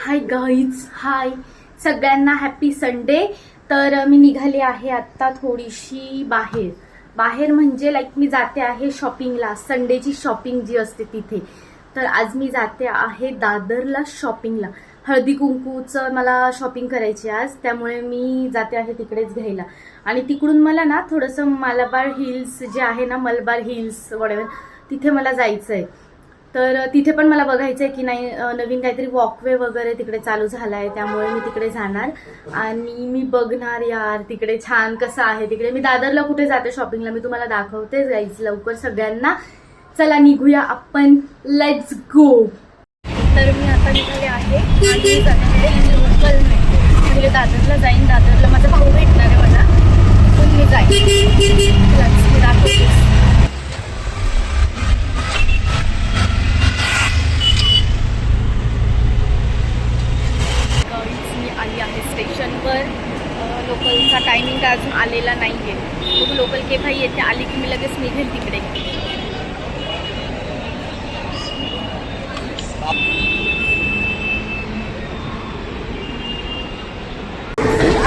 Hi guys hi सगळ्यांना happy Sunday तर मी निघाले आहे आत्ता थोडीशी बाहेर. बाहेर म्हणजे लाईक मी जाते आहे शॉपिंगला संडेची शॉपिंग जी असते तिथे. तर आज मी जाते आहे दादरला शॉपिंगला हळदी कुंकूचं मला शॉपिंग करायची आहे आज. त्यामुळे मी जाते आहे तिकडेच घ्यायला. आणि तिकडून मला ना थोडंसं मलबार हिल्स जे आहे ना मलबार हिल्स वडेवर तिथे मला जायचं आहे तर तिथे पण मला बघायचं आहे की नाही नवीन काहीतरी वॉकवे वगैरे तिकडे चालू झाला आहे त्यामुळे मी तिकडे जाणार. आणि मी बघणार यार तिकडे छान कसं आहे तिकडे. मी दादरला कुठे जाते शॉपिंगला मी तुम्हाला दाखवते जायचं लवकर सगळ्यांना. चला निघूया आपण. लेट्स गो तर मी आता निघाले आहे. आणि म्हणजे दादरला जाईन. दादरला माझा भाऊ भेट आहे मला पण मी जाईन Let's, मी दाखवते गाईज मी आली आहे स्टेशनवर अ, लोकलचा टायमिंग अजून आलेला नाही आहे बघू लोकल केव्हा येते आली की मी लगेच निघेल तिकडे.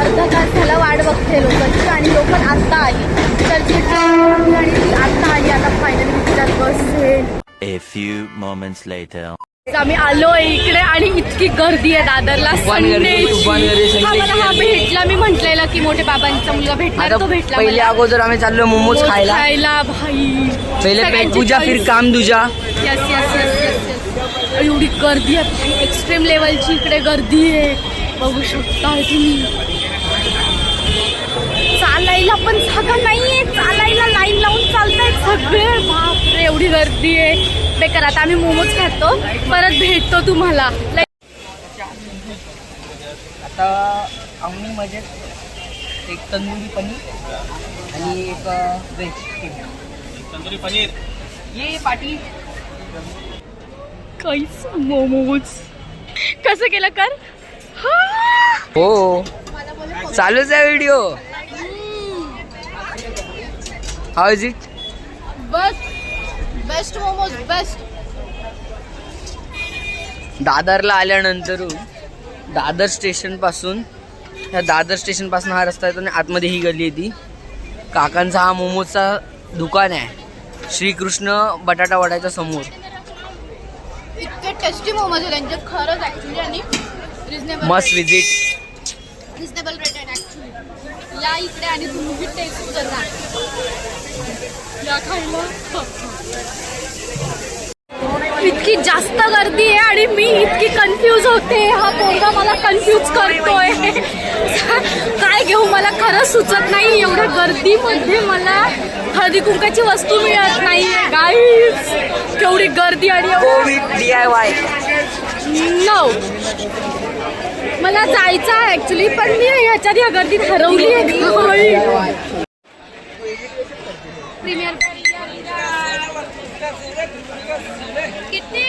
अर्धा तास झाला वाट बघते लोकलची आणि लोकल आत्ता आली. तर जी ट्रेन आणि ती आत्ता आली आता फायनली मी तिच्यात बसेल A few moments later. आम्ही आलोय इकडे आणि इतकी गर्दी आहे दादरला. संडेची. हा. भेटला. मी म्हटलेला की मोठे बाबांचा मुलगा आता तो भेटला पहिले. अगोदर आम्ही चाललो मोमोज खायला. खायला भाई. पहिले पूजा फिर काम दुजा. यस यस यस यस एवढी गर्दी आहे. एक्स्ट्रीम लेवलची इकडे गर्दी आहे. बघू शकता तुम्ही. चालायला पण जागा नाहीये. चालायला लाईन लावून चालतायत सगळे. गर्दी बेकार आता आम्ही मोमोज खातो. परत भेटतो तुम्हाला. आता आम्ही मजेत. एक तंदुरी पनीर आणि एक व्हेज तंदुरी पनीर. ये पाटी. काहीच मोमोज. कसं केलं कर? हो! चालूच आहे व्हिडिओ हाव इज इट बस. बेस्ट मोमोज बेस्ट दादरला आल्यानंतर दादर स्टेशनपासून या दादर स्टेशनपासून हा रस्ता येतो आणि आतमध्ये ही गल्ली आहे ती काकांचा हा मोमोजचा दुकान आहे. श्रीकृष्ण बटाटा वड्याच्या समोर. इतके टेस्टी मोमोज आहे त्यांचे खरंच ऍक्च्युली आणि reasonable must visit reasonable rate आहे. या इकडे आणि तुम्ही टेस्ट करा. या खायला इतकी जास्त गर्दी आहे आणि मी इतकी कन्फ्यूज होते. हा पोरगा मला कन्फ्यूज करतोय. काय घेऊ मला खरंच सुचत नाही. एवढ्या गर्दीमध्ये मला हळदी कुंकाची वस्तू मिळत नाही गाईज केवढी गर्दी आणि covid D I Y no मला जायचं आहे ऍक्च्युली पण मी ह्याच्यात या गर्दीत हरवली आहे प्रीमियर किती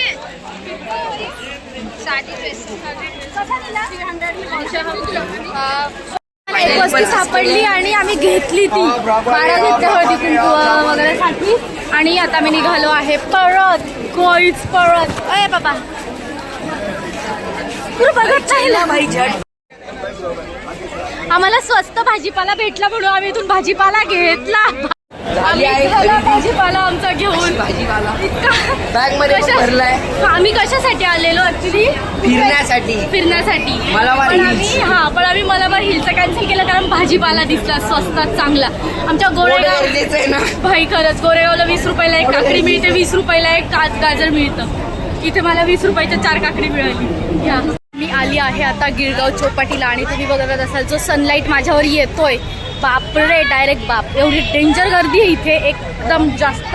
एक वस्तू सापडली आणि आम्ही घेतली ती. बारा घेतल्या हळदी कुंकू वगैरे साठी आणि आता मी निघालो आहे परत. कोईच परत. अय बाबा. बघत नाही ना? आम्हाला स्वस्त भाजीपाला भेटला म्हणून आम्ही इथून भाजीपाला घेतला. आम्ही झाला. भाजीपाला आमचा घेऊन. भाजीपाला. इतका बॅगमध्ये कशा- भरलाय. आम्ही कशासाठी आलेलो ऍक्च्युली फिरण्यासाठी. फिरण्यासाठी. मलाबार पण हिल्स. आम्ही हा पण आम्ही मलाबार हिलचं कॅन्सल केलं कारण भाजीपाला दिसला स्वस्तात चांगला. आमच्या एवढं गोरेगाव गरजेचं आहे ना? भाई खरंच गोरेगावला वीस रुपयाला एक काकडी मिळते वीस रुपयाला एक गाजर मिळतं. इथे मला वीस रुपयाच्या चार काकडी मिळाली. घ्या मी आली आहे आता गिरगाव चौपाटीला आणि तुम्ही बघत असाल जो सनलाईट माझ्यावर येतोय. बापरे डायरेक्ट बाप. एवढी डेंजर गर्दी आहे इथे. एकदम जास्त.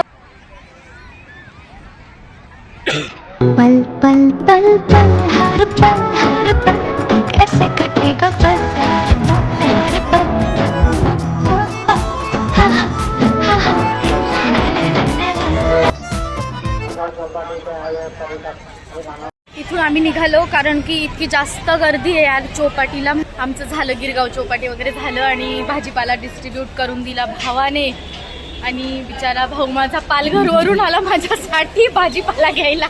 पल पल पल पल हर पल हर पल. कैसे कटेगा पल हर पल इथून आम्ही निघालो कारण की इतकी जास्त गर्दी आहे यार चौपाटीला. आमचं झालं गिरगाव चौपाटी वगैरे झालं आणि भाजीपाला डिस्ट्रीब्यूट करून दिला भावाने. आणि बिचारा भाऊ माझा पालघरवरून आला माझ्यासाठी भाजीपाला घ्यायला.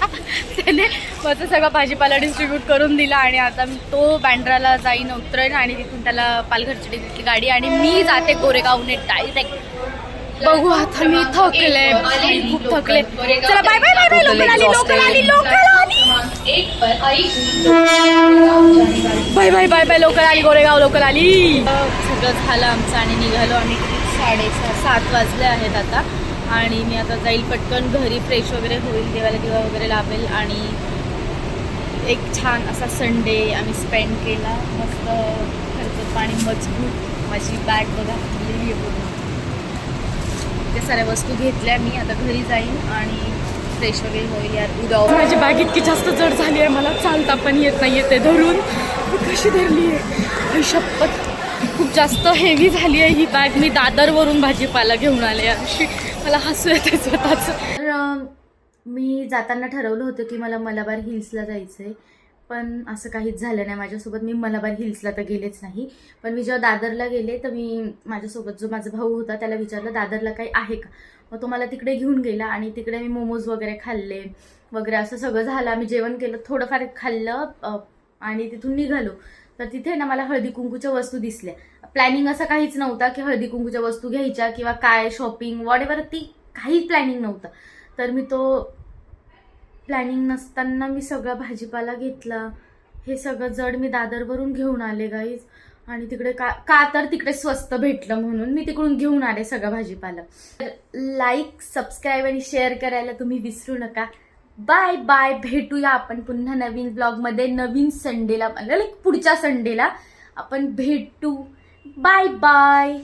त्याने माझं सगळं भाजीपाला डिस्ट्रीब्यूट करून दिला आणि आता मी तो बँड्राला जाईन उतरेन आणि तिथून त्याला पालघरची तिथली गाडी आणि मी जाते गोरेगावने डायरेक्ट बघू आता मी थकले. खूप थकले. चला bye bye bye bye local आली लोकल आली लोकल आली. Bye bye bye bye local आली गोरेगाव लोकल आली. सगळं झालं आमचं आणि निघालो आम्ही साडे सात वाजले आहेत आता. आणि मी आता जाईल पटकन घरी फ्रेश वगैरे होईल देवाला दिवा वगैरे लावेल. आणि एक छान असा संडे आम्ही स्पेंड केला. मस्त खर्च पाणी मजबूत. माझी बॅग बघा भरलेली आहे पूर्ण. त्या साऱ्या वस्तू घेतल्या मी. आता घरी जाईन आणि फ्रेश वगैरे होईल यार उद्या माझी बॅग इतकी जास्त जड झाली आहे मला चालता पण येत नाही ते धरून. मी कशी धरली आहे? शपथ. खूप जास्त हेवी झाली आहे ही बॅग. मी दादरवरून भाजीपाला घेऊन आले अशी मला हसू येते स्वतःच. तर मी जाताना ठरवलं होतं की मला मलाबार हिल्सला जायचं आहे पण असं काहीच झालं नाही. माझ्यासोबत मी मलाबार हिल्सला तर गेलेच नाही. पण मी जेव्हा दादरला गेले तर मी माझ्यासोबत जो माझा भाऊ होता त्याला विचारलं दादरला काही आहे का? मग तो मला तिकडे घेऊन गेला आणि तिकडे मी मोमोज वगैरे खाल्ले वगैरे असं सगळं झालं. आम्ही जेवण केलं थोडंफार खाल्लं आणि तिथून निघालो. तर तिथे ना मला हळदी कुंकूच्या वस्तू दिसल्या. प्लॅनिंग असं काहीच नव्हता की हळदी कुंकूच्या वस्तू घ्यायच्या किंवा काय शॉपिंग वॉट ती काहीच प्लॅनिंग नव्हतं. तर मी तो प्लॅनिंग नसताना मी सगळा भाजीपाला घेतला. हे सगळं जड मी दादरवरून घेऊन आले गाईज आणि तिकडे का का तर तिकडे स्वस्त भेटलं म्हणून मी तिकडून घेऊन आले सगळं भाजीपाला. लाईक सबस्क्राईब आणि शेअर करायला तुम्ही विसरू नका. बाय बाय भेटूया आपण पुन्हा नवीन ब्लॉगमध्ये नवीन संडेला लाईक पुढच्या संडेला आपण भेटू. Bye bye